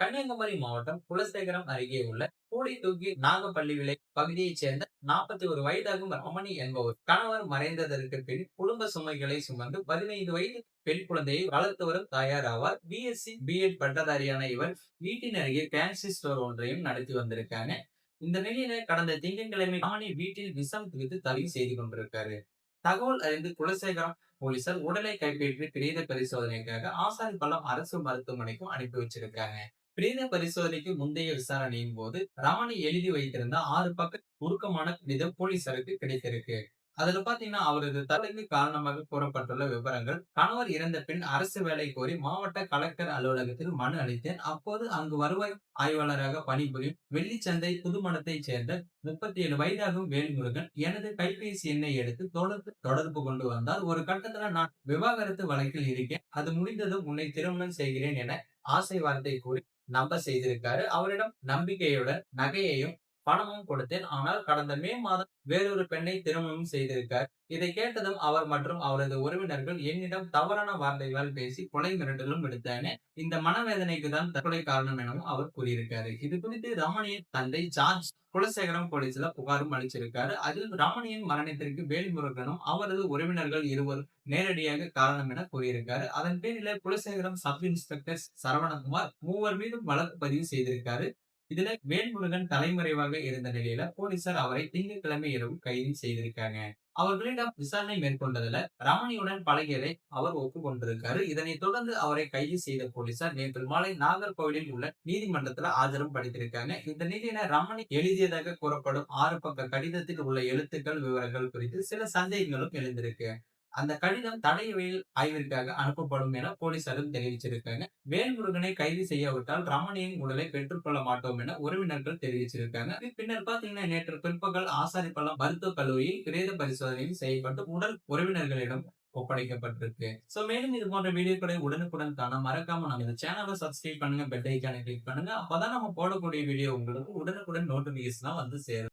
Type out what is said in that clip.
கன்னியாகுமரி மாவட்டம் குலசேகரம் அருகே உள்ள கூடை தூக்கி நாகப்பள்ளி விலை பகுதியைச் சேர்ந்த நாற்பத்தி ஒரு வயதாகும் ரமணி என்பவர். கணவர் மறைந்ததற்கு பின் குடும்ப சுமைகளை சுமந்து பதினைந்து வயது பெண் குழந்தையை வளர்த்து வரும் தாயார் ஆவார். பிஎஸ்சி பிஎட் பட்டதாரியான இவர் வீட்டின் அருகே ஃபேன்சி ஸ்டோர் ஒன்றையும் நடத்தி வந்திருக்காங்க. இந்த நிலையில கடந்த திங்கட்கிழமை ஆணி வீட்டில் விஷம் குறித்து தவி செய்து கொண்டிருக்காரு. தகவல் அறிந்து குலசேகரம் போலீசார் உடலை கைப்பற்றி பிரேத பரிசோதனைக்காக ஆசாரிப்பள்ளம் அரசு மருத்துவமனைக்கும் அனுப்பி வச்சிருக்காங்க. பிரேத பரிசோதனைக்கு முந்தைய விசாரணையின் போது ரமணி எழுதி வைத்திருந்த ஆறு பக்க உருக்கமான கடிதம் போலீசாருக்கு கிடைத்திருக்கு. அதுல பாத்தீங்கன்னா அவரது தலைக்கு காரணமாக கூறப்பட்டுள்ள விவரங்கள் கணவர் இறந்த பின் அரசு வேலை கோரி மாவட்ட கலெக்டர் அலுவலகத்தில் மனு அளித்தேன். அப்போது அங்கு வருவாய் ஆய்வாளராக பணிபுரியும் வெள்ளிச்சந்தை புதுமணத்தைச் சேர்ந்த முப்பத்தி ஏழு வயதாகும் வேல்முருகன் எனது கைபேசி எண்ணை எடுத்து தொடர்ந்து தொடர்பு கொண்டு வந்தால் ஒரு கட்டத்துல நான் விவாகரத்து வழக்கில் இருக்கேன். அது முடிந்ததும் உன்னை திருமணம் செய்கிறேன் என ஆசை வார்த்தை கூறி நம்ப செய்திருக்காரு. அவரிடம் நம்பிக்கையுடன் நகையையும் பணமும் கொடுத்தேன். ஆனால் கடந்த மே மாதம் வேறொரு பெண்ணை திருமணம் செய்திருக்கார். இதை கேட்டதும் அவர் மற்றும் அவரது உறவினர்கள் என்னிடம் தவறான வார்த்தைகளால் பேசி கொலை மிரட்டலும் விடுத்தன இந்த மனவேதனைக்கு தான் தற்கொலை காரணம் எனவும் அவர் கூறியிருக்காரு. இது குறித்து ரமணியின் தந்தை ஜார்ஜ் குலசேகரம் போலீஸ்ல புகாரும் அளிச்சிருக்காரு. அதில் ரமணியின் மரணத்திற்கு வேல்முருகனும் அவரது உறவினர்கள் இருவரும் நேரடியாக காரணம் என கூறியிருக்காரு. அதன் பேரில குலசேகரம் சப் இன்ஸ்பெக்டர் சரவணகுமார் மூவர் மீதும் வழக்கு பதிவு செய்திருக்காரு. இதுல வேல்முருகன் தலைமறைவாக இருந்த நிலையில போலீசார் அவரை திங்கட்கிழமை இரவு கைது செய்திருக்காங்க. அவர்களிடம் விசாரணை மேற்கொண்டதுல ரமணியுடன் பழகியதை அவர் ஒப்புக்கொண்டிருக்காரு. இதனைத் தொடர்ந்து அவரை கைது செய்த போலீசார் நேற்று மாலை நாகர்கோவிலில் உள்ள நீதிமன்றத்துல ஆஜரும் படுத்திருக்காங்க. இந்த நிலையில ரமணி எழுதியதாக கூறப்படும் ஆறு பக்க கடிதத்தில் உள்ள எழுத்துக்கள் விவரங்கள் குறித்து சில சந்தேகங்களும் எழுந்திருக்கு. அந்த கடிதம் தடயவியல் ஆய்விற்காக அனுப்பப்படும் என போலீசாரும் தெரிவிச்சிருக்காங்க. வேல்முருகனை கைது செய்யாவிட்டால் ரமணியின் உடலை பெற்றுக்கொள்ள மாட்டோம் என உறவினர்கள் தெரிவிச்சிருக்காங்க. பின்னர் பாத்தீங்கன்னா நேற்று பிற்பகல் ஆசாரிப்பள்ளம் மருத்துவக் கல்லூரியில் பிரேத பரிசோதனையும் செய்யப்பட்டு உடல் உறவினர்களிடம் ஒப்படைக்கப்பட்டிருக்கு. சோ மேலும் இது போன்ற வீடியோக்களை உடனுக்குடன் காண மறக்காம நம்ம இந்த சேனலை சப்ஸ்கிரைப் பண்ணுங்க பெல் ஐக்கானை கிளிக் பண்ணுங்க. அப்பதான் நம்ம போடக்கூடிய வீடியோ உங்களுக்கு உடனுக்குடன் நோட்டிபிகேஷன் வந்து சேரும்.